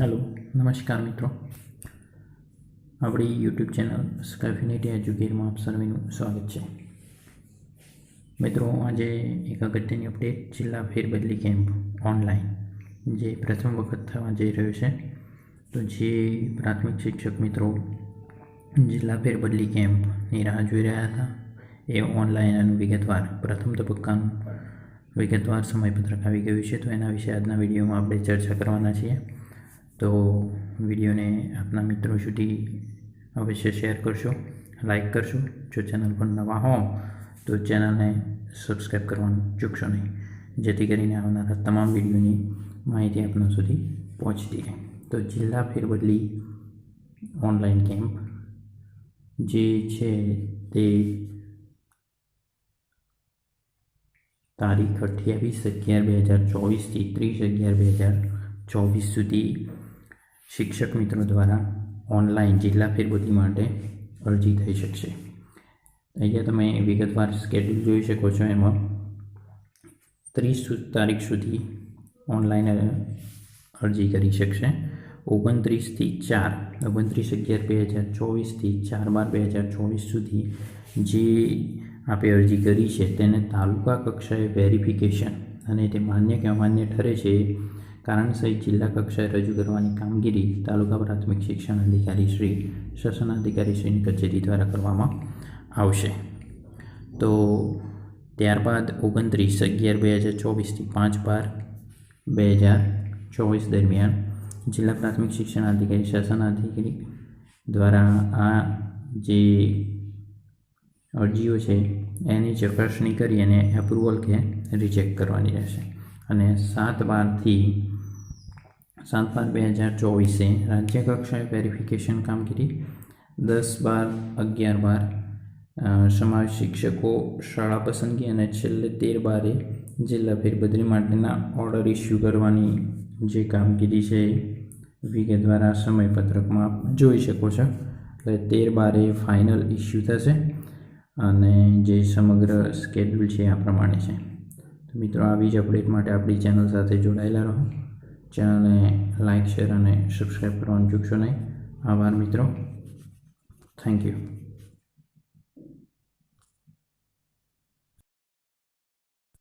Hello, નમસ્કાર મિત્રો. આપણી યુટ્યુબ ચેનલ સ્કાયફિનિટી એજ્યુકેરમાં આપ સર્વેનું સ્વાગત છે. મિત્રો, આજે એક અગત્યની અપડેટ જિલ્લા ફેરબદલી કેમ્પ ઓનલાઈન જે પ્રથમ વખત થવા જઈ રહ્યો છે. તો જે પ્રાથમિક શિક્ષક મિત્રો જિલ્લા ફેરબદલી કેમ્પની રાહ જોઈ રહ્યા હતા, એ ઓનલાઈન અને વિગતવાર, પ્રથમ તબક્કાનું વિગતવાર સમયપત્રક આવી ગયું છે. તો એના વિશે આજના વિડીયોમાં આપણે ચર્ચા કરવાના છીએ. તો વિડીયોને આપના મિત્રો સુધી અવશ્ય શેર કરશો, લાઈક કરશો. જો ચેનલ પર નવા હો તો ચેનલને સબસ્ક્રાઈબ કરવાનું ચૂકશો નહીં. જેથી કરીને આવનારા તમામ વિડીયોની માહિતી આપના સુધી પહોંચતી રહે. તો જિલ્લા ફેરબદલી ઓનલાઈન કેમ્પ જે છે તે તારીખ અઠ્યાવીસ અગિયાર બે હજાર ચોવીસથી ત્રીસ અગિયાર બે હજાર ચોવીસ સુધી શિક્ષક મિત્રો દ્વારા ઓનલાઈન જિલ્લા ફેરબદલી માટે અરજી થઈ શકશે. અહીંયા તમે વિગતવાર સ્કેડ્યુલ જોઈ શકો છો એમાં. ત્રીસ તારીખ સુધી ઓનલાઈન અરજી કરી શકશે. ઓગણત્રીસથી ચાર, ઓગણત્રીસ અગિયાર બે હજાર ચોવીસથી ચાર બાર બે હજાર ચોવીસ સુધી જે આપે અરજી કરી છે તેને તાલુકા કક્ષાએ વેરિફિકેશન અને તે માન્ય કે અમાન્ય ઠરે છે કારણ સહિત જિલ્લા કક્ષાએ રજૂ કરવાની કામગીરી તાલુકા પ્રાથમિક શિક્ષણ અધિકારી શ્રી, શાસન અધિકારી શ્રીની કચેરી દ્વારા કરવામાં આવશે. તો ત્યારબાદ ઓગણત્રીસ અગિયાર બે હજાર ચોવીસથી પાંચ બાર બે હજાર ચોવીસ દરમિયાન જિલ્લા પ્રાથમિક શિક્ષણ અધિકારી, શાસન અધિકારી દ્વારા આ જે અરજીઓ છે, એની ચકાસણી કરી અને એપ્રુવલ કે રિજેક્ટ કરવાની રહેશે. અને સાત બારથી સાત બાર બે હજાર ચોવીસે રાજ્ય કક્ષાએ વેરિફિકેશન કામગીરી દસ બાર અગિયાર બાર સમાજ શિક્ષકો શાળા પસંદગી અને છેલ્લે તેર બારે જિલ્લા ફેરબદલી માટેના ઓર્ડર ઇસ્યુ કરવાની જે કામગીરી છે વિગતવાર આ સમયપત્રકમાં જોઈ શકો છો. એટલે તેર બારે ફાઇનલ ઇસ્યુ થશે અને જે સમગ્ર સ્કેડ્યુલ છે આ પ્રમાણે છે. તો મિત્રો, આવી જ અપડેટ માટે આપણી ચેનલ સાથે જોડાયેલા રહો. ચેનલને લાઇક શેર અને સબસ્ક્રાઈબ કરવાનું ચૂકશો નહીં. આભાર મિત્રો. Thank you